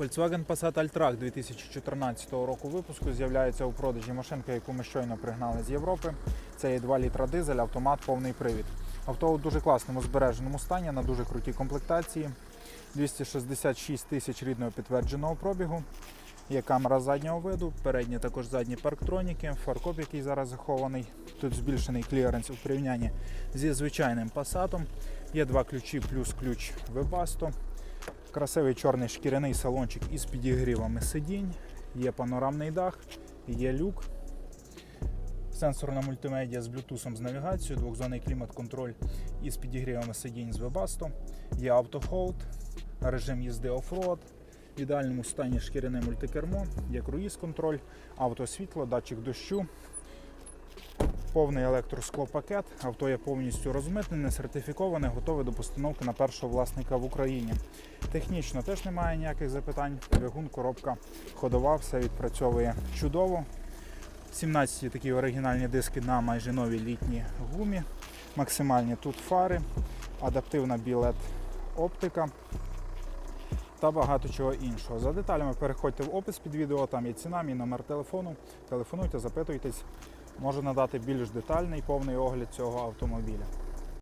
Volkswagen Passat Alltrack 2014 року випуску з'являється у продажі машинка, яку ми щойно пригнали з Європи. Це є 2 літра дизель, автомат, повний привід. Авто у дуже класному збереженому стані на дуже крутій комплектації. 266 тисяч рідного підтвердженого пробігу. Є камера заднього виду, передні також задні парктроніки, фаркоп, який зараз захований. Тут збільшений кліренс у порівнянні зі звичайним Passat. Є два ключі плюс ключ Webasto. Красивий чорний шкіряний салончик із підігрівами сидінь. Є панорамний дах, є люк. Сенсорна мультимедіа з Bluetooth з навігацією, двохзонний клімат-контроль із підігрівами сидінь з Webasto. Є автохолд, режим їзди оффроад. В ідеальному стані шкіряне мультикермо, є круїз-контроль, автосвітло, датчик дощу, повний електросклопакет. Авто є повністю розмитнене, сертифіковане, готове до постановки на першого власника в Україні. Технічно теж немає ніяких запитань. Двигун, коробка ходова, все відпрацьовує чудово. 17 такі оригінальні диски на майже новій літній гумі. Максимальні тут фари, адаптивна білет оптика та багато чого іншого. За деталями переходьте в опис під відео, там є ціна, мій номер телефону. Телефонуйте, запитуйтесь, можу надати більш детальний повний огляд цього автомобіля.